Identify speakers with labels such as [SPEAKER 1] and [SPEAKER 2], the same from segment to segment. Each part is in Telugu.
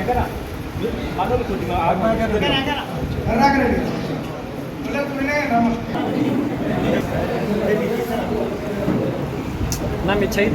[SPEAKER 1] ఇగో ఎక్కడ మనోళ్ళు కొద్దిగా నా మీ చేయి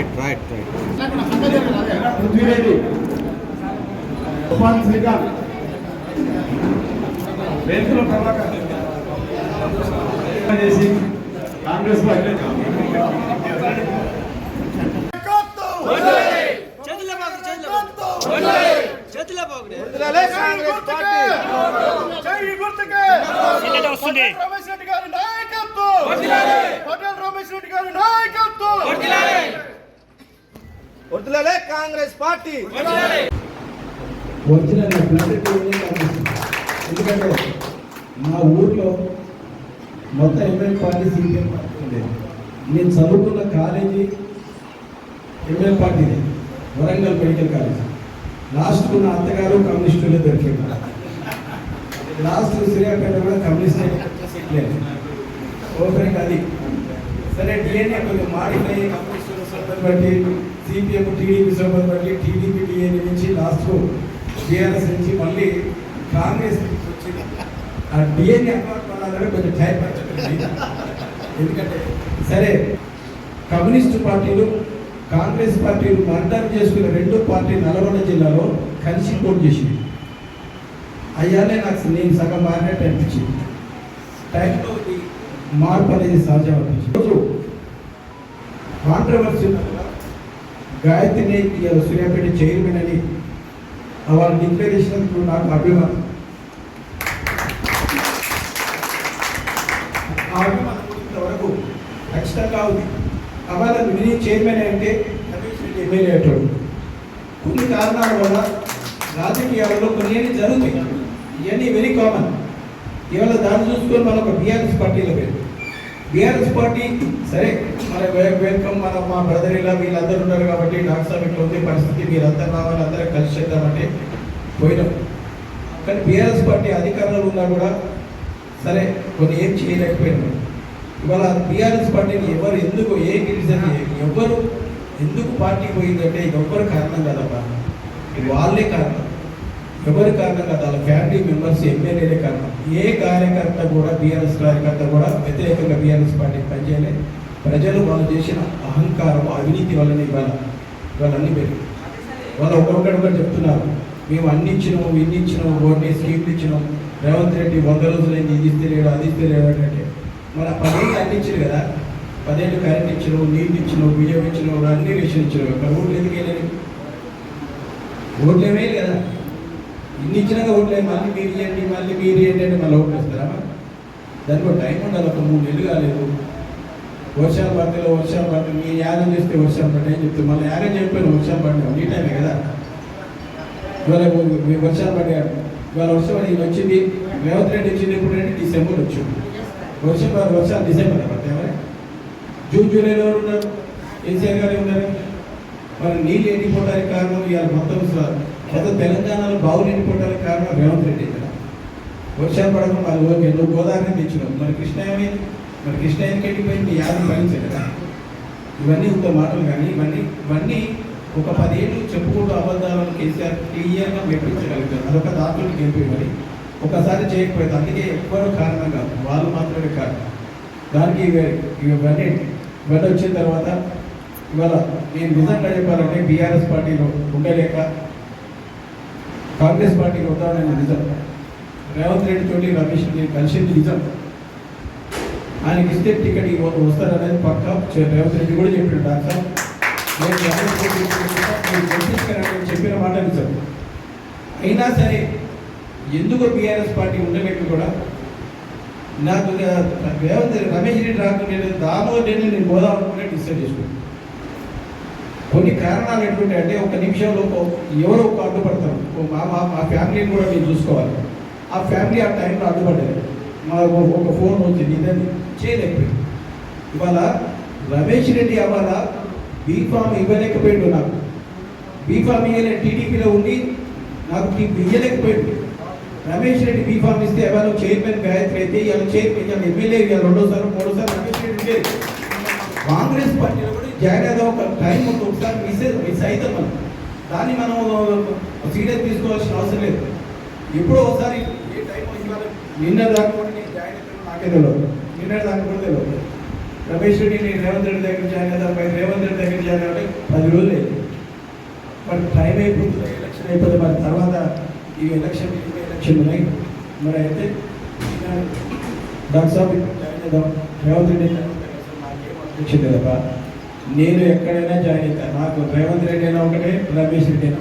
[SPEAKER 2] రైట్ రైట్ రైట్
[SPEAKER 3] కాంగ్రెస్
[SPEAKER 1] వస్తుంది
[SPEAKER 3] రమేష్ రెడ్డి గారి నాయకత్వం పటేల్ రమేష్ రెడ్డి గారి నాయకత్వం.
[SPEAKER 2] వర్తులలే కాంగ్రెస్ పార్టీ.
[SPEAKER 4] వచ్చిన ఎందుకంటే మా ఊర్లో మొత్తం ఎంఎల్ పార్టీ సీపీఎం పార్టీ ఉండేది నేను చదువుకున్న కాలేజీ ఎంఎల్ పార్టీది వరంగల్ మెడికల్ కాలేజ్. లాస్ట్ ఉన్న అత్తగారు కమ్యూనిస్టులే దొరికారు లాస్ట్ శ్రీయాపేట కూడా కమ్యూనిస్ట్ లేదు ఓపెన్ అది. సరే డిఎన్ఏ కొంచెం మాడిఫై కమ్యూనిస్టుల సభ్యులు బట్టి సిపిఎం టీడీపీ సభ్యులు బట్టి టీడీపీ డిఎన్ఏ నుంచి లాస్ట్ టీఆర్ఎస్ నుంచి మళ్ళీ కాంగ్రెస్ నుంచి వచ్చింది ఆ డిఎన్ఏ అకౌంట్ కొంచెం టైం పడుతుంది ఎందుకంటే సరే కమ్యూనిస్ట్ పార్టీలు కాంగ్రెస్ పార్టీలు మర్డర్ చేసుకున్న రెండు పార్టీ నల్గొండ జిల్లాలో కలిసి పోటీ చేసింది. అయ్యాలే నాకు నేను సగం మారినట్టు అనిపించింది. టైంలో మార్పు అనేది సహజం అనిపించింది. కాంట్రవర్సీ గాయత్రిని ఇవాళ సూర్యాపేట చైర్మన్ అని వాళ్ళ డిక్లరేషన్ చేసినందుకు నాకు అభిమానం. ఆ అభిమానం ఇంతవరకు ఖచ్చితంగా ఉంది. అవాళ మినీ చైర్మన్ అంటే రమేష్ రెడ్డి ఎమ్మెల్యే అయ్యేటోడు. కొన్ని కారణాల వల్ల రాజకీయాల్లో కొన్ని ఏమి జరుగుతాయి. ఇవన్నీ వెరీ కామన్ ఇవాళ దాన్ని చూసుకొని మన ఒక బీఆర్ఎస్ పార్టీలో పేరు బీఆర్ఎస్ పార్టీ సరే మన వెల్కమ్ మన మా బ్రదర్ ఇలా వీళ్ళందరూ ఉన్నారు కాబట్టి డాక్టర్ సాబ్ ఇట్లా ఉంది పరిస్థితి మీరందరూ రావాలి అందరూ కలిసి చేద్దామంటే పోయినాం. కానీ బీఆర్ఎస్ పార్టీ అధికారంలో ఉన్నా కూడా సరే కొన్ని ఏం చేయలేకపోయినాం. ఇవాళ బీఆర్ఎస్ పార్టీని ఎవరు ఎందుకు ఏ రీజన్ ఎవరు ఎందుకు పార్టీ పోయిందంటే ఎవ్వరు కారణం కదమ్మా వాళ్ళే కారణం. ఎవరి కారణం కాదు వాళ్ళ ఫ్యామిలీ మెంబర్స్ ఎమ్మెల్యేలే కారణం. ఏ కార్యకర్త కూడా బీఆర్ఎస్ కార్యకర్త కూడా వ్యతిరేకంగా బీఆర్ఎస్ పార్టీ పనిచేయలేదు ప్రజలు వాళ్ళు చేసిన అహంకారం అవినీతి వల్లనే ఇవాళ వాళ్ళన్నీ అన్ని పెరిగి వాళ్ళు ఒక్కొక్కటి కూడా చెప్తున్నారు మేము అన్ని ఇచ్చినాము ఇన్ని ఇచ్చినాము ఓటే స్కీమ్లు ఇచ్చినాం రేవంత్ రెడ్డి వంద రోజులైంది ఇది ఇస్తే లేడు అది ఇస్తే లేడు అంటే మన పదేళ్ళు అన్ని ఇచ్చారు కదా. పదేళ్ళు కరెంట్ ఇచ్చినావు నీళ్ళు ఇచ్చినావు బియ్యం ఇచ్చినావు అన్ని రేషన్ ఇచ్చినావు ఇక్కడ ఓట్లు ఎందుకు వెళ్ళాలి ఓట్లు ఏమే కదా. ఇన్ని ఇచ్చినాక ఓట్లే మళ్ళీ మీరు ఇవ్వండి మళ్ళీ మీరు ఇవ్వండి అంటే మళ్ళీ ఓట్లు వేస్తారా? దానికి టైం ఉండాలి ఒక మూడు నెలలు కాలేదు. వర్షాలు పడితే వర్షాలు పడితే మీరు యాగం చేస్తే వర్షాలు పడ్డాయి అని చెప్తే మళ్ళీ యాగం చెప్పాను వర్షాలు పడ్డాయి అన్ని టైమే కదా. ఇవాళ మీ వర్షాలు పడ్డాడు ఇవాళ వర్షం పడి ఇది వచ్చింది రేవంత్ రెడ్డి వచ్చింది ఎప్పుడు అంటే డిసెంబర్ వచ్చింది. వర్షం పడి వర్షాలు డిసెంబర్ పడతాయి మరి? జూన్ జూలైలో ఎవరు ఉన్నారు కేసీఆర్ గారు ఉన్నారు మరి నీళ్ళు ఎండిపోవడానికి కారణం ఇవాళ మొత్తం లేదా తెలంగాణలో బావులు ఎండిపోవడానికి కారణం రేవంత్ రెడ్డి. కదా వర్షాలు పడకుండా వాళ్ళు ఓకే నువ్వు గోదావరిని తెచ్చినావు మరి కృష్ణ ఏమైంది? మరి కృష్ణ ఎందుకు ఎండిపోయింది యాభై భరించే కదా ఇవన్నీ ఇంత మాటలు కానీ ఇవన్నీ ఇవన్నీ ఒక పదేళ్ళు చెప్పుకుంటూ అబద్ధాలను కేసీఆర్ క్లియర్గా మెప్పించగలుగుతారు అదొక దాతులు గెలిపి మరి. ఒకసారి చేయకపోయింది. అందుకే ఎవ్వరూ కారణం కాదు. వాళ్ళు మాత్రమే కారణం. దానికి ఇవి- ఇవన్నీ ఇవన్నీ వచ్చిన తర్వాత ఇవాళ నేను నిజంగా చెప్పాలంటే బీఆర్ఎస్ పార్టీలో ఉండలేక కాంగ్రెస్ పార్టీకి ఉదాహరణ నిజం. రేవంత్ రెడ్డి తోటి రమేష్ రెడ్డి కలిసింది నిజం. ఆయనకి ఇస్తే టికెట్ వస్తారనేది పక్క. రేవంత్ రెడ్డి కూడా చెప్పాడు డాక్టర్ నేను చెప్పిన మాట నిజం. అయినా సరే ఎందుకు బీఆర్ఎస్ పార్టీ ఉండలేక కూడా నాకు రేవంత్ రమేష్ రెడ్డి రాకుండా దామోదర్ రెడ్డి నేను పోదాం అనుకునే డిసైడ్ చేసుకున్నాను. కొన్ని కారణాలు ఎటువంటి అంటే ఒక నిమిషంలో ఒక- ఎవరో ఒక అడ్డుపడతారు. మా మా మా ఫ్యామిలీని కూడా మీరు చూసుకోవాలి. ఆ ఫ్యామిలీ ఆ టైంలో అడ్డుపడ్డది మా ఒక- ఫోన్ వచ్చింది ఇదని చేయలేకపోయింది. ఇవాళ రమేష్ రెడ్డి అవాళ బీఫామ్ ఇవ్వలేకపోయాడు నాకు. బీఫామ్ ఇవ్వలే టీడీపీలో ఉండి నాకు ఇవ్వలేకపోయాడు రమేష్ రెడ్డి బీఫామ్ ఇస్తే ఎవరు చైర్మన్ గాయత్రి అయితే ఇవాళ చైర్మన్ ఇవాళ ఎమ్మెల్యే ఇవాళ రెండోసారి మూడోసారి రమేష్ రెడ్డి ఉండేది. కాంగ్రెస్ పార్టీలో కూడా జాయిన్ అయితే ఒక టైం ఉంటుంది. ఒకసారి మిస్ మిస్ అవుతాం మనం దాన్ని మనం సీరియస్ తీసుకోవాల్సిన అవసరం లేదు. ఎప్పుడో ఒకసారి ఏ టైం ఇవాళ నిన్న దాకా కూడా నేను జాయిన్ అవుతాను నాకే తెలియదు నిన్న దాకా కూడా తెలియదు రమేష్ రెడ్డి నేను రేవంత్ రెడ్డి దగ్గర జాయిన్ అవుతాను రేవంత్ రెడ్డి దగ్గర జాయిన్ అవ్వాలి పది రోజులు అయింది. మరి టైం అయిపోతుంది. ఎలక్షన్ అయిపోతే మరి తర్వాత ఈ ఎలక్షన్ ఎలక్షన్ ఉన్నాయి. మరి అయితే డాక్టర్ సాబ్ జాయిన్ అవుదాం రేవంత్ రెడ్డి నాకేం అనిపించింది కదా నేను ఎక్కడైనా జాయిన్ అవుతాను నాకు రేవంత్ రెడ్డి అయినా ఒకటే రమేష్ రెడ్డి అయినా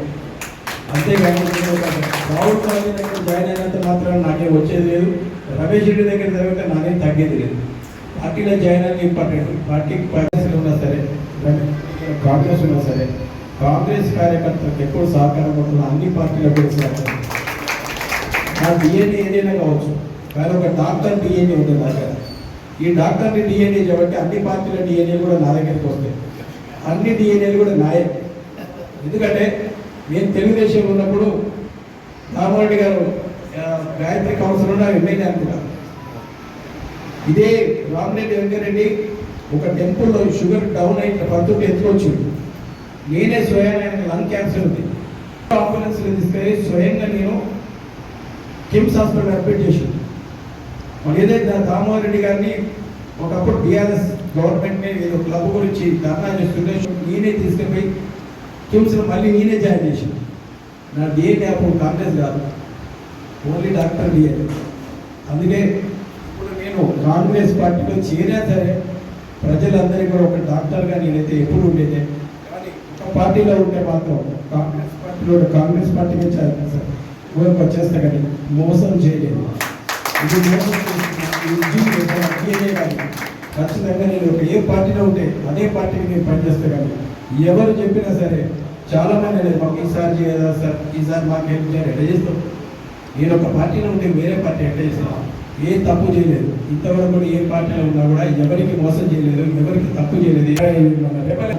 [SPEAKER 4] అంతేకాకుండా రాహుల్ గాంధీ దగ్గర జాయిన్ అయినంత మాత్రం నాకేం వచ్చేది లేదు. రమేష్ రెడ్డి దగ్గర జరిగితే నాకేం తగ్గేది లేదు. పార్టీలో జాయిన్ అని ఇంపార్టెంట్. పార్టీకి కాంగ్రెస్ ఉన్నా సరే కాంగ్రెస్ ఉన్నా సరే కాంగ్రెస్ కార్యకర్తలకు ఎక్కువ సహకారం ఉంటుంది అన్ని పార్టీలకు కూడా సహకారం నా డిఎన్ఏ ఏదైనా కావచ్చు. కానీ ఒక డాక్టర్ డిఎన్ఏ ఉంటుంది నా ఈ డాక్టర్ని డిఎన్ఏ కాబట్టి అన్ని పార్టీల డిఎన్ఏ కూడా నా దగ్గరికి వస్తాయి. అన్ని డిఎన్ఏలు కూడా నాయే. ఎందుకంటే నేను తెలుగుదేశం ఉన్నప్పుడు రామరెడ్డి గారు గాయత్రి కౌన్సిల్ నాకు ఎమ్మెల్యే అనుకుంటా ఇదే రామరెడ్డి వెంకరెడ్డి ఒక టెంపుల్లో షుగర్ డౌన్ అయిన పడుతుంటే ఎత్తుకొచ్చిండు నేనే స్వయంగా ఆయనకు లంగ్ క్యాన్సర్ ఉంది. అంబులెన్స్లో తీసుకెళ్ళి స్వయంగా నేను కిమ్స్ హాస్పిటల్ అడ్మిట్ చేసింది ఏదైతే దామోదర్ గారిని ఒకప్పుడు బీఆర్ఎస్ గవర్నమెంట్ ఏదో క్లబ్ గురించి ధర్నా చేస్తుంటే నేనే తీసుకుపోయి కిమ్స్లో మళ్ళీ నేనే జాయిన్ చేసి నా డిఎన్ఏ అప్పుడు కాంగ్రెస్ కాదు. ఓన్లీ డాక్టర్ డిఎన్ఏ అందుకే ఇప్పుడు నేను కాంగ్రెస్ పార్టీలో చేరా సరే ప్రజలందరికీ కూడా ఒక డాక్టర్గా నేనైతే ఎప్పుడు ఉండేదే. కానీ ఒక పార్టీలో ఉంటే మాత్రం కాంగ్రెస్ పార్టీలో కాంగ్రెస్ పార్టీ నుంచి సార్ ఊరికి వచ్చేస్తా కానీ మోసం చేయలేదు. ఇది మోసం ఈ ఉద్యోగం ఖచ్చితంగా నేను ఒక ఏ పార్టీలో ఉంటే అదే పార్టీకి నేను పనిచేస్తా కానీ ఎవరు చెప్పినా సరే చాలా మంది అనేది మాకు ఈసారి చేయదా సార్? ఈసారి మాకు హెల్ప్ చేయాలి ఎట్లా చేస్తాం? నేను ఒక పార్టీలో ఉంటే వేరే పార్టీ ఎట్లా చేస్తాను ఏ తప్పు చేయలేదు. ఇంతవరకు కూడా ఏ పార్టీలో ఉన్నా కూడా ఎవరికి మోసం చేయలేదు ఎవరికి తప్పు చేయలేదు. మన రెబల్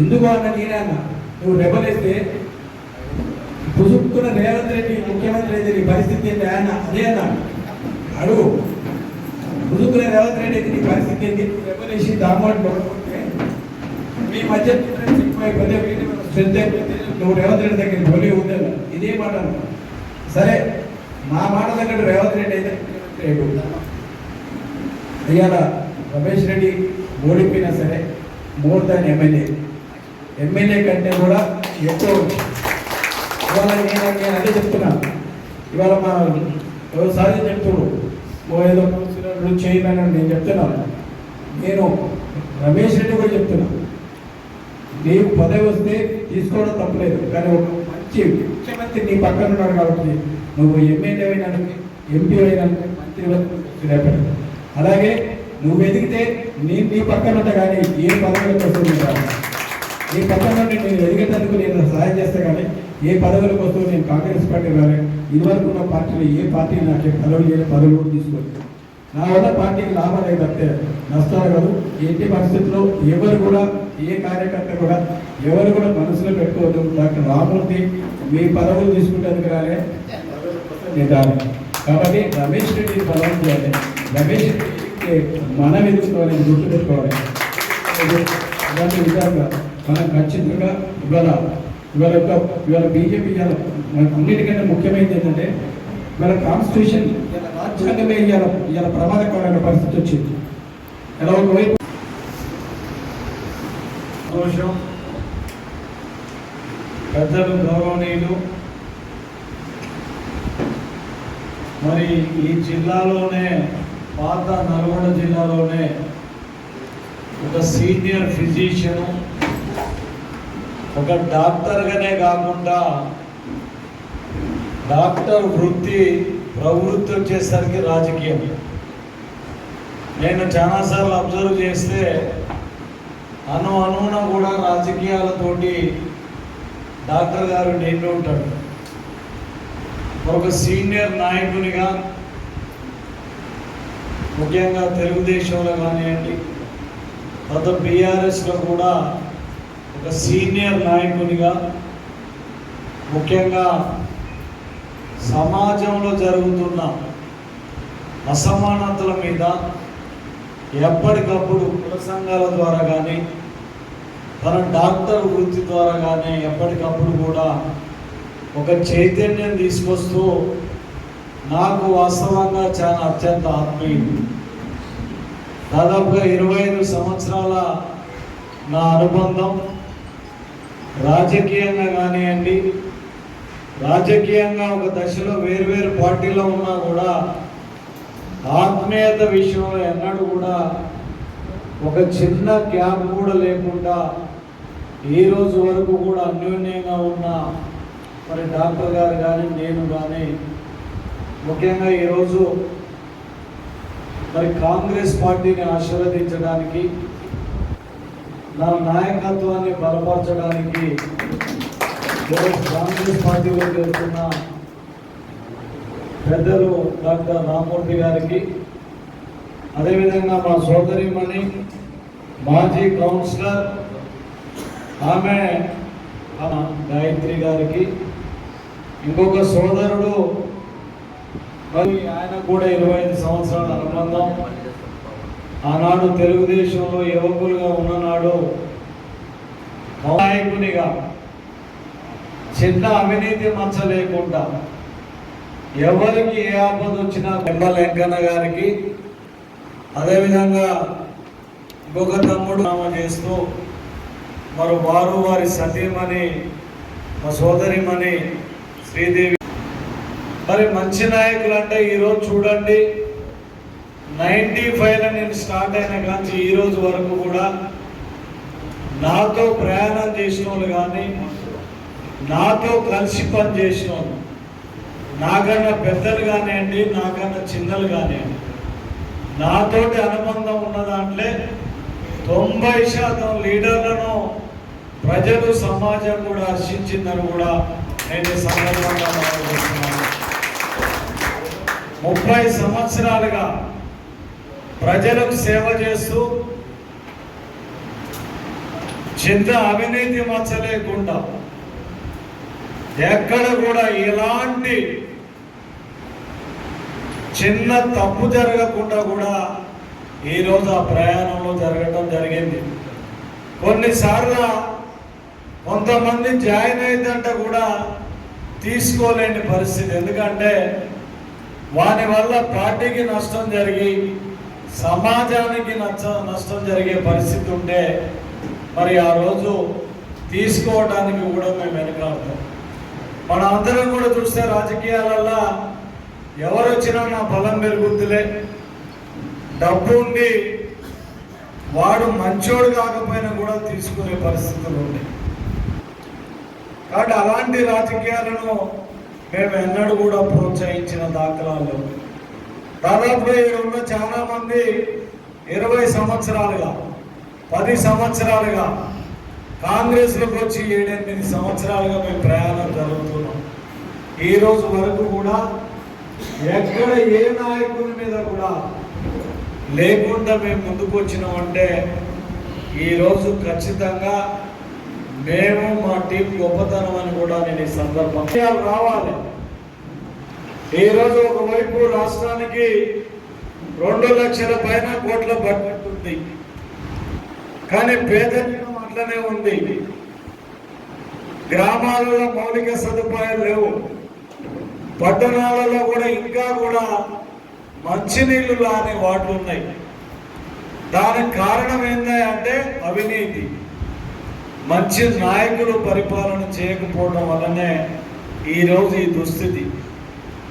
[SPEAKER 4] ఎందుకు అన్న నేనే అన్న. నువ్వు రెబలేస్తే పుసుక్కున్న రేవంత్ రెడ్డి ముఖ్యమంత్రి అయితే నీ పరిస్థితి ఏంటి ఆయన? అదే అన్నాడు. అడుగు పుసుక్కున్న రేవంత్ రెడ్డి అయితే నీ పరిస్థితి ఏంటి? రెబలేసి దామోట్లో మీ మధ్య difference ఎక్కువైపోతే వీటి అయిపోతే నువ్వు రేవంత్ రెడ్డి దగ్గర పోలే ఉందన్న ఇదే మాట సరే మా మాట దగ్గర రేవంత్ రెడ్డి అయితే రేపు ఇవాళ రమేష్ రెడ్డి ఓడిపోయినా సరే మోర్ దాన్ ఎమ్మెల్యే. ఎమ్మెల్యే కంటే కూడా ఎక్కువ ఇవాళ నేను నేను అదే చెప్తున్నాను ఇవాళ మా వ్యవసాయ చెప్తుడు ఓ ఏదో కౌన్సిలర్లు చేయమని నేను చెప్తున్నాను నేను రమేష్ రెడ్డి కూడా చెప్తున్నాను నీవు పదవి వస్తే తీసుకోవడం తప్పలేదు కానీ ఒక మంచి ముఖ్యమంత్రి నీ పక్కన ఉన్నాడు కాబట్టి నువ్వు ఎమ్మెల్యే అయినానికి ఎంపీ అయినానికి మంత్రి రేపటి అలాగే నువ్వు ఎదిగితే నేను నీ పక్కన ఉంటా కానీ ఏ పదవులకు వస్తుంది నీ పక్కన నుండి నేను ఎదిగేటందుకు నేను సహాయం చేస్తా కానీ ఏ పదవుల కోసం నేను కాంగ్రెస్ పార్టీ రాలే. ఇదివరకు ఉన్న పార్టీలు ఏ పార్టీ నాకు పదవులు చేయని పదవులు కూడా తీసుకోలేదు. నా వల్ల పార్టీకి లాభాలే తప్పితే నష్టాలు కాదు. ఎట్టి పరిస్థితుల్లో? ఎవరు కూడా ఏ కార్యకర్త కూడా ఎవరు కూడా మనసులో పెట్టుకోవద్దు. డాక్టర్ రామూర్తి మీ పదవులు తీసుకుంటానికి రాలే. నేను కాబట్టి రమేష్ రెడ్డి పదవులు చేయాలి రమేష్ రెడ్డికి మనం ఎదుర్కోవాలి గుర్తుపెట్టుకోవాలి అలాంటి విధంగా మనం ఖచ్చితంగా ఇవ్వాలి? ఇవాళ యొక్క ఇవాళ బీజేపీ ఇవాళ మనకు అన్నిటికంటే ముఖ్యమైనది ఏంటంటే ఇవాళ కాన్స్టిట్యూషన్ ఇవాళ రాజ్యాంగమే ఇవాళ ఇవాళ ప్రమాదకరమైన పరిస్థితి వచ్చింది. ఎలా ఒకవైపు
[SPEAKER 5] సంతోషం. పెద్దలు గౌరవనీయులు మరి ఈ జిల్లాలోనే పాత నల్గొండ జిల్లాలోనే ఒక సీనియర్ ఫిజిషియను ఒక డాక్టర్గానే కాకుండా డాక్టర్ వృత్తి ప్రవృత్తి వచ్చేసరికి రాజకీయం. నేను చాలాసార్లు అబ్జర్వ్ చేస్తే అను అనువున కూడా రాజకీయాలతోటి డాక్టర్ గారు నిండి ఉంటాడు ఒక సీనియర్ నాయకునిగా ముఖ్యంగా తెలుగుదేశంలో కానివ్వండి తర్వాత బీఆర్ఎస్లో కూడా ఒక సీనియర్ నాయకునిగా ముఖ్యంగా సమాజంలో జరుగుతున్న అసమానతల మీద ఎప్పటికప్పుడు కుల సంఘాల ద్వారా కానీ తన డాక్టర్ వృత్తి ద్వారా కానీ ఎప్పటికప్పుడు కూడా ఒక చైతన్యం తీసుకొస్తూ నాకు వాస్తవంగా చాలా అత్యంత ఆత్మీయుడు. దాదాపుగా ఇరవై ఐదు సంవత్సరాల నా అనుబంధం రాజకీయంగా కానివ్వండి రాజకీయంగా ఒక దశలో వేరువేరు పార్టీలో ఉన్నా కూడా ఆత్మీయత విషయంలో ఎన్నడూ కూడా ఒక చిన్న గ్యాప్ కూడా లేకుండా ఈ రోజు వరకు కూడా అన్యోన్యంగా ఉన్న మరి డాక్టర్ గారు కానీ నేను కానీ ముఖ్యంగా ఈరోజు మరి కాంగ్రెస్ పార్టీని ఆశీర్వదించడానికి నా నాయకత్వాన్ని బలపరచడానికి కాంగ్రెస్ పార్టీలో చేస్తున్న పెద్దలు డాక్టర్ రామూర్తి గారికి అదేవిధంగా మా సోదరిమణి మాజీ కౌన్సిలర్ ఆమె ఆ గాయత్రి గారికి ఇంకొక సోదరుడు మరి ఆయన కూడా ఇరవై ఐదు సంవత్సరాల అనుబంధం. ఆనాడు తెలుగుదేశంలో యువకులుగా ఉన్ననాడు నాయకునిగా చిన్న అవినీతి మచ్చ లేకుండా ఎవరికి ఏ ఆపద వచ్చినా బొమ్మ వెంకన్న గారికి అదేవిధంగా ఇంకొక తమ్ముడు నామ చేస్తూ మరి వారు వారి సతీమణి మా సోదరిమణి శ్రీదేవి. మరి మంచి నాయకులు అంటే ఈరోజు చూడండి. నైంటీ ఫైవ్లో నేను స్టార్ట్ అయిన కానీ ఈ రోజు వరకు కూడా నాతో ప్రయాణం చేసిన వాళ్ళు కానీ నాతో కలిసి పని చేసిన వాళ్ళు నాకన్నా పెద్దలు కానివ్వండి నాకన్నా చిన్నలు కానివ్వండి నాతోటి అనుబంధం ఉన్న దాంట్లో తొంభై శాతం లీడర్లను ప్రజలు సమాజం కూడా హర్షించిందని కూడా నేను సందర్భంగా ముప్పై సంవత్సరాలుగా ప్రజలకు సేవ చేస్తూ చిన్న అవినీతి మచ్చలేకుండా ఎక్కడ కూడా ఎలాంటి చిన్న తప్పు జరగకుండా కూడా ఈరోజు ఆ ప్రయాణంలో జరగడం జరిగింది. కొన్నిసార్లు కొంతమంది జాయిన్ అయిందంటే కూడా తీసుకోలేని పరిస్థితి. ఎందుకంటే వాని వల్ల పార్టీకి నష్టం జరిగి సమాజానికి నచ్చ నష్టం జరిగే పరిస్థితి ఉంటే మరి ఆ రోజు తీసుకోవడానికి కూడా మేము వెనకాడతాం మన అందరం కూడా చూస్తే రాజకీయాలల్లో ఎవరు వచ్చినా నా బలం పెరుగుద్దులే. డబ్బు ఉండి వాడు మంచోడు కాకపోయినా కూడా తీసుకునే పరిస్థితులు ఉన్నాయి కాబట్టి అలాంటి రాజకీయాలను మేము ఎన్నడూ కూడా ప్రోత్సహించిన దాఖలాలు లేవు. దాదాపుగా ఇక్కడ ఉన్న చాలా మంది ఇరవై సంవత్సరాలుగా పది సంవత్సరాలుగా కాంగ్రెస్లోకి వచ్చి ఏడెనిమిది సంవత్సరాలుగా మేము ప్రయాణం జరుగుతున్నాం. ఈ రోజు వరకు కూడా ఎక్కడ ఏ నాయకుల మీద కూడా లేకుండా మేము ముందుకు వచ్చినామంటే ఈరోజు ఖచ్చితంగా మేము మా టీం గొప్పతనం అని కూడా నేను ఈ సందర్భం రావాలి. ఈరోజు ఒకవైపు రాష్ట్రానికి రెండు లక్షల పైన కోట్ల బడ్జెట్ ఉంది. కానీ పేదరికం అట్లనే ఉంది. గ్రామాలలో మౌలిక సదుపాయాలు లేవు. పట్టణాలలో కూడా ఇంకా కూడా మంచినీళ్ళు లాని వాటిలు ఉన్నాయి. దానికి కారణం ఏంటంటే అవినీతి. మంచి నాయకులు పరిపాలన చేయకపోవడం వల్లనే ఈరోజు ఈ దుస్థితి.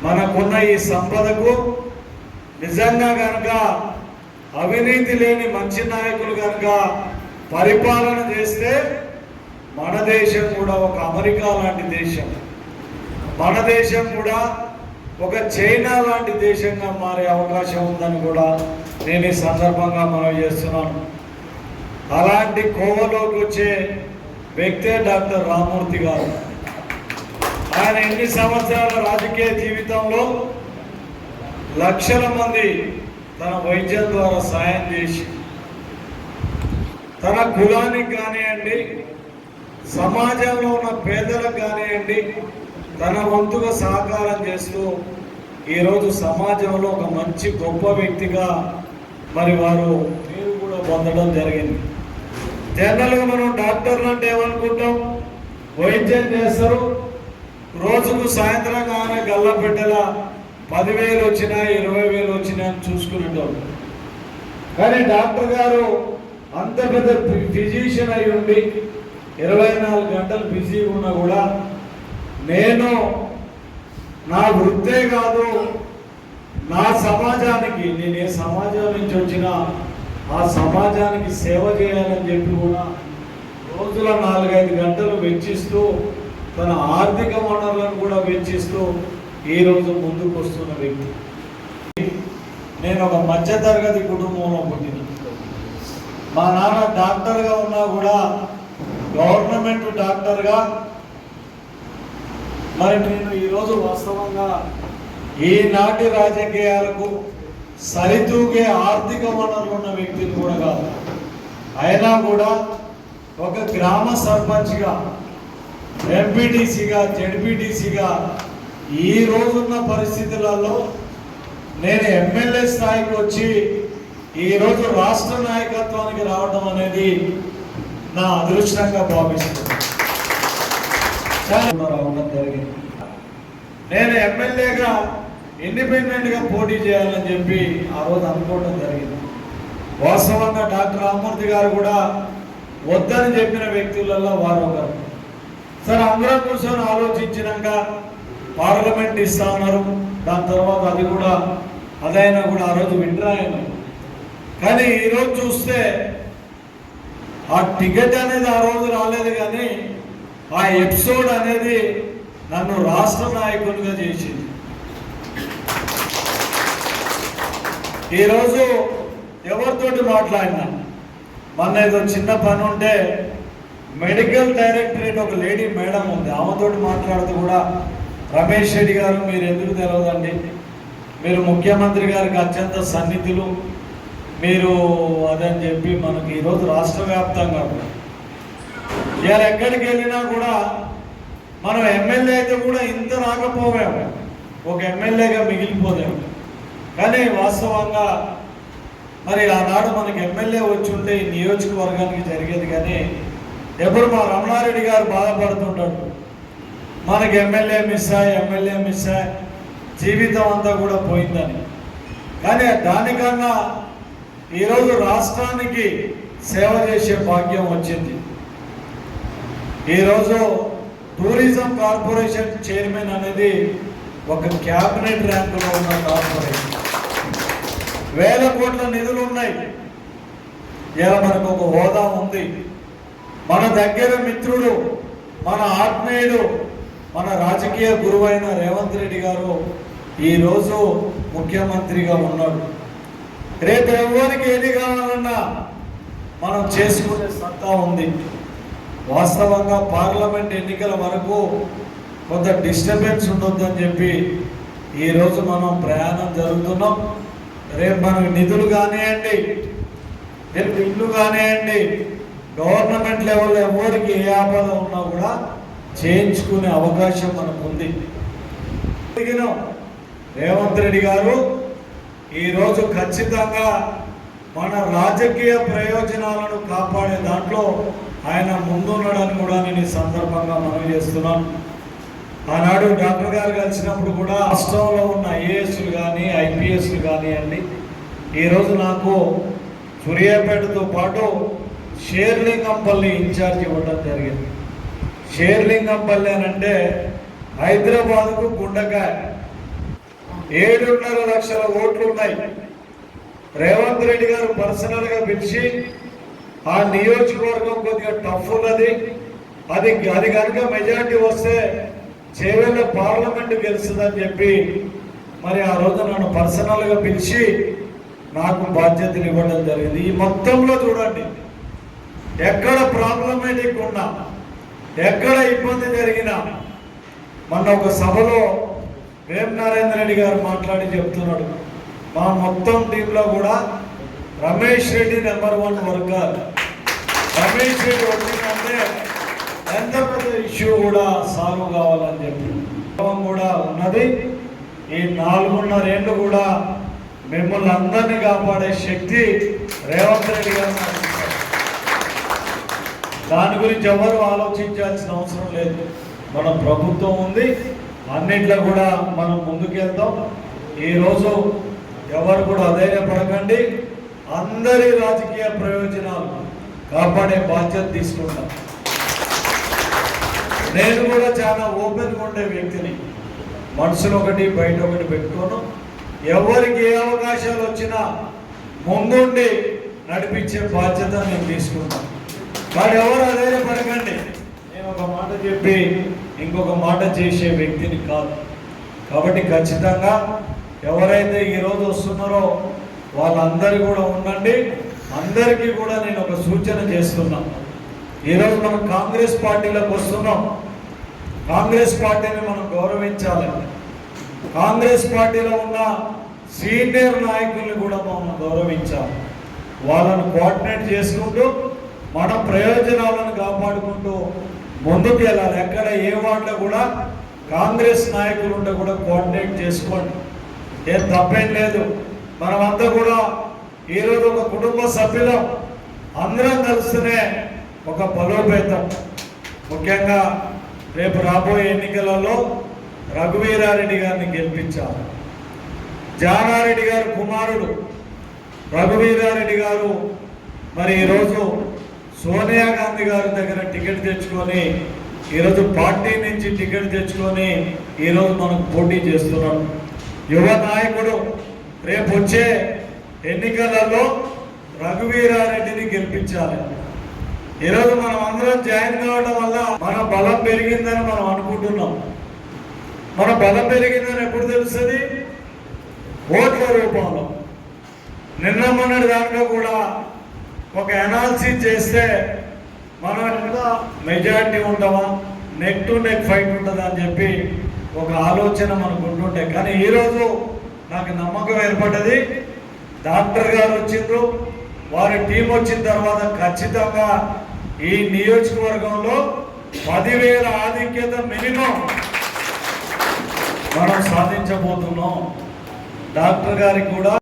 [SPEAKER 5] మనకున్న ఈ సంపదకు నిజంగా కనుక అవినీతి లేని మంచి నాయకులు కనుక పరిపాలన చేస్తే మన దేశం కూడా ఒక అమెరికా లాంటి దేశం. మన దేశం కూడా ఒక చైనా లాంటి దేశంగా మారే అవకాశం ఉందని కూడా నేను ఈ సందర్భంగా మనం చేస్తున్నాను. అలాంటి కోవలోకి వచ్చే వ్యక్తే డాక్టర్ రామూర్తి గారు. ఆయన ఎన్ని సంవత్సరాల రాజకీయ జీవితంలో లక్షల మంది తన వైద్యం ద్వారా సాయం చేసి తన కులానికి కానివ్వండి సమాజంలో ఉన్న పేదలకు కానివ్వండి తన వంతుగా సహకారం చేస్తూ ఈరోజు సమాజంలో ఒక మంచి గొప్ప వ్యక్తిగా మరి వారు పేరు కూడా పొందడం జరిగింది. జనరల్గా మనం డాక్టర్లు అంటే ఏమనుకుంటాం? వైద్యం చేస్తారు రోజుకు సాయంత్రం కానీ గల్ల బిడ్డల పదివేలు వచ్చినా ఇరవై వేలు వచ్చినా అని చూసుకునేటోళ్ళు. కానీ డాక్టర్ గారు అంత పెద్ద ఫిజిషియన్ అయి ఉండి ఇరవై నాలుగు గంటలు బిజీ ఉన్నా కూడా నేను నా వృత్తే కాదు నా సమాజానికి నేను ఏ సమాజం నుంచి వచ్చినా ఆ సమాజానికి సేవ చేయాలని చెప్పి కూడా రోజుల నాలుగైదు గంటలు వెచ్చిస్తూ తన ఆర్థిక వనరులను కూడా వెచ్చిస్తూ ఈరోజు ముందుకు వస్తున్న వ్యక్తి. నేను ఒక మధ్యతరగతి కుటుంబంలో పుట్టిన మా నాన్న డాక్టర్గా ఉన్నా కూడా గవర్నమెంట్ డాక్టర్గా. మరి నేను ఈరోజు వాస్తవంగా ఈనాటి రాజకీయాలకు సరితూగే ఆర్థిక వనరులు ఉన్న వ్యక్తిని కూడా కాదు. అయినా కూడా ఒక గ్రామ సర్పంచ్గా ఎంపీటీసీగా జెడ్పీటీసీగా ఈ రోజున్న పరిస్థితులలో నేను ఎమ్మెల్యే స్థాయికి వచ్చి ఈరోజు రాష్ట్ర నాయకత్వానికి రావడం అనేది నా అదృష్టంగా భావిస్తున్నాను. చాలా రావడం జరిగింది. నేను ఎమ్మెల్యేగా ఇండిపెండెంట్గా పోటీ చేయాలని చెప్పి ఆ రోజు అనుకోవడం జరిగింది. వాస్తవంగా డాక్టర్ రామ్మూర్తి గారు కూడా వద్దని చెప్పిన వ్యక్తులలో వారు ఒకరు సరే అందరం కూర్చొని ఆలోచించినాక పార్లమెంట్ ఇస్తా ఉన్నారు దాని తర్వాత అది కూడా అదైనా కూడా ఆ రోజు విడ్రా కానీ ఈరోజు చూస్తే ఆ టికెట్ అనేది ఆ రోజు రాలేదు కానీ ఆ ఎపిసోడ్ అనేది నన్ను రాష్ట్ర నాయకునిగా చేసింది. ఈరోజు ఎవరితోటి మాట్లాడినా? మన ఏదో చిన్న పని ఉంటే మెడికల్ డైరెక్టరేట్ ఒక లేడీ మేడం ఉంది. ఆమెతోటి మాట్లాడుతూ కూడా రమేష్ రెడ్డి గారు మీరు ఎందుకు తెలియదండి మీరు ముఖ్యమంత్రి గారికి అత్యంత సన్నిధులు మీరు అదని చెప్పి మనకి ఈరోజు రాష్ట్ర వ్యాప్తంగా ఇవాళ ఎక్కడికి వెళ్ళినా కూడా మనం ఎమ్మెల్యే అయితే కూడా ఇంత రాకపోయాము ఒక ఎమ్మెల్యేగా మిగిలిపోదాం కానీ వాస్తవంగా మరి ఆనాడు మనకి ఎమ్మెల్యే వచ్చి ఉంటే ఈ నియోజకవర్గానికి జరిగేది కానీ ఎప్పుడు మా రమణారెడ్డి గారు బాధపడుతుంటాడు మనకి ఎమ్మెల్యే మిస్ అయ్యి ఎమ్మెల్యే మిస్ అయ్యి జీవితం అంతా కూడా పోయిందని. కానీ దానికన్నా ఈరోజు రాష్ట్రానికి సేవ చేసే భాగ్యం వచ్చింది. ఈరోజు టూరిజం కార్పొరేషన్ చైర్మన్ అనేది ఒక క్యాబినెట్ ర్యాంకులో ఉన్న కార్పొరేషన్. వేల కోట్ల నిధులు ఉన్నాయి. ఇలా మనకు ఒక హోదా ఉంది. మన దగ్గర మిత్రుడు మన ఆత్మీయుడు మన రాజకీయ గురువైన రేవంత్ రెడ్డి గారు ఈరోజు ముఖ్యమంత్రిగా ఉన్నాడు. రేపు ఎవరికి ఏది కావాలన్నా మనం చేసుకునే సత్తా ఉంది. వాస్తవంగా పార్లమెంట్ ఎన్నికల వరకు కొంత డిస్టర్బెన్స్ ఉండొద్దని చెప్పి ఈరోజు మనం ప్రయాణం జరుగుతున్నాం. రేపు మనకు నిధులు కానివ్వండి రేపు ఇల్లు కానివ్వండి గవర్నమెంట్ లెవెల్లో ఎవరికి ఏ ఆపద ఉన్నా కూడా చేయించుకునే అవకాశం మనకు ఉంది రేవంత్ రెడ్డి గారు ఈరోజు ఖచ్చితంగా మన రాజకీయ ప్రయోజనాలను కాపాడే దాంట్లో ఆయన ముందున్నాడని కూడా నేను ఈ సందర్భంగా మనవి చేస్తున్నాను. ఆనాడు డాక్టర్ గారు కలిసినప్పుడు కూడా రాష్ట్రంలో ఉన్న ఐఏఎస్లు కానీ ఐపీఎస్లు కానివ్వండి ఈరోజు నాకు సూర్యాపేటతో పాటు షేర్లింగంపల్లి ఇన్ఛార్జ్ ఇవ్వడం జరిగింది. షేర్లింగంపల్లి అని అంటే హైదరాబాద్కు గుండకాయ. ఏడున్నర లక్షల ఓట్లు ఉన్నాయి రేవంత్ రెడ్డి గారు పర్సనల్గా పిలిచి ఆ నియోజకవర్గం కొద్దిగా టఫ్ ఉన్నది. అది అది కనుక మెజారిటీ వస్తే చేవేళ్ళ పార్లమెంట్ గెలుస్తుందని చెప్పి మరి ఆ రోజు నన్ను పర్సనల్గా పిలిచి నాకు బాధ్యతలు ఇవ్వడం జరిగింది. ఈ మొత్తంలో చూడండి. ఎక్కడ ప్రాబ్లమేటిక్ ఉన్నా ఎక్కడ ఇబ్బంది జరిగినా మొన్న ఒక సభలో వేం నారాయణ రెడ్డి గారు మాట్లాడి చెప్తున్నాడు. మా మొత్తం టీంలో కూడా Ramesh Reddy number one worker Ramesh Reddy వచ్చిందంటే ఎంత పెద్ద ఇష్యూ కూడా సాల్వ్ కావాలని చెప్పి కూడా ఉన్నది. ఈ నాలుగున్నరేళ్ళు కూడా మిమ్మల్ని అందరినీ కాపాడే శక్తి రేవంత్ రెడ్డి గారు దాని గురించి ఎవరు ఆలోచించాల్సిన అవసరం లేదు. మన ప్రభుత్వం ఉంది. అన్నిట్లో కూడా మనం ముందుకెళ్తాం. ఈరోజు ఎవరు కూడా అధైర్యపడకండి. అందరి రాజకీయ ప్రయోజనాలు కాపాడే బాధ్యత తీసుకుంటాం. నేను కూడా చాలా ఓపెన్గా ఉండే వ్యక్తిని. మనసులో ఒకటి బయట ఒకటి పెట్టుకోను. ఎవరికి ఏ అవకాశాలు వచ్చినా ముందుండి నడిపించే బాధ్యత నేను తీసుకుంటాను. వాడు ఎవరు అధైర్యపడకండి నేను ఒక మాట చెప్పి ఇంకొక మాట చేసే వ్యక్తిని కాదు. కాబట్టి ఖచ్చితంగా ఎవరైతే ఈరోజు వస్తున్నారో వాళ్ళందరూ కూడా ఉండండి. అందరికీ కూడా నేను ఒక సూచన చేస్తున్నా. ఈరోజు మనం కాంగ్రెస్ పార్టీలోకి వస్తున్నాం. కాంగ్రెస్ పార్టీని మనం గౌరవించాలి. కాంగ్రెస్ పార్టీలో ఉన్న సీనియర్ నాయకుల్ని కూడా మనం గౌరవించాలి. వాళ్ళను కోఆర్డినేట్ చేసుకుంటూ మన ప్రయోజనాలను కాపాడుకుంటూ ముందుకు వెళ్ళాలి. ఎక్కడ ఏ వార్డులో కూడా కాంగ్రెస్ నాయకులు ఉంటే కూడా కోఆర్డినేట్ చేసుకోండి. ఏం తప్పేం లేదు. మనమంతా కూడా ఈరోజు ఒక కుటుంబ సభ్యులం అందరం కలిస్తేనే ఒక బలోపేతం. ముఖ్యంగా రేపు రాబోయే ఎన్నికలలో రఘువీరారెడ్డి గారిని గెలిపించాలి. జానారెడ్డి గారు కుమారుడు. రఘువీరారెడ్డి గారు మరి ఈరోజు సోనియా గాంధీ గారి దగ్గర టికెట్ తెచ్చుకొని ఈరోజు పార్టీ నుంచి టికెట్ తెచ్చుకొని ఈరోజు మనకు పోటీ చేస్తున్నాం. యువ నాయకుడు రేపు వచ్చే ఎన్నికలలో రఘువీరారెడ్డిని గెలిపించాలి. ఈరోజు మనం అందరం జాయిన్ కావడం వల్ల మన బలం పెరిగిందని మనం అనుకుంటున్నాం. మన బలం పెరిగిందని ఎప్పుడు తెలుస్తుంది? ఓట్ల రూపంలో. నిన్న మొన్నటి దాంట్లో కూడా ఒక అనాలిసిస్ చేస్తే మనం ఇంకా మెజారిటీ ఉంటామా నెక్ టు నెక్ ఫైట్ ఉంటుందా అని చెప్పి ఒక ఆలోచన మనకు ఉంటుంటే కానీ ఈరోజు నాకు నమ్మకం ఏర్పడ్డది డాక్టర్ గారు వచ్చిండ్రు వారి టీం వచ్చిన తర్వాత ఖచ్చితంగా ఈ నియోజకవర్గంలో పదివేల ఆధిక్యత మినిమం మనం సాధించబోతున్నాం. డాక్టర్ గారికి కూడా